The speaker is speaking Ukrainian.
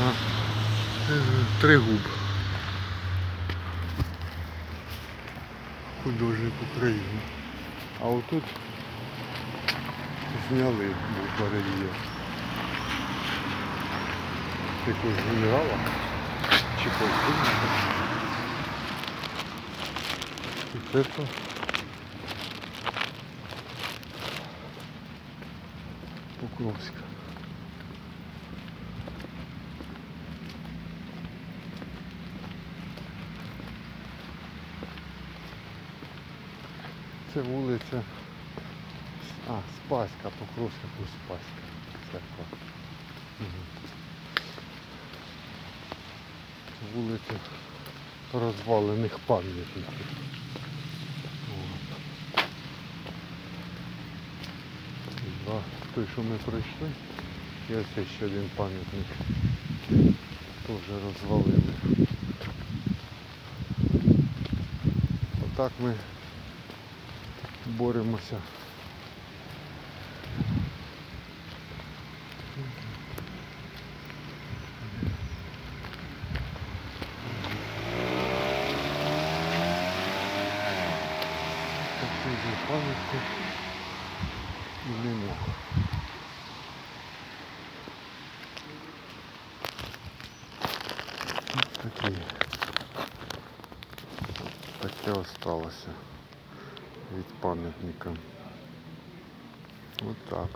А, е, Тригуб. Художник України. А отут зняли барельєф. Якогось генерала чи полковника. І це то Покровська. Це вулиця. А, Спаська, Покровська плюс Спаська. Церква. Мгм. Вулиця розвалених пам'ятників. Той, що ми пройшли. І ось ще один пам'ятник. Теж розвалили. Отак ми боремося. Пам'ятник і нема. Ось осталося від пам'ятника. От так.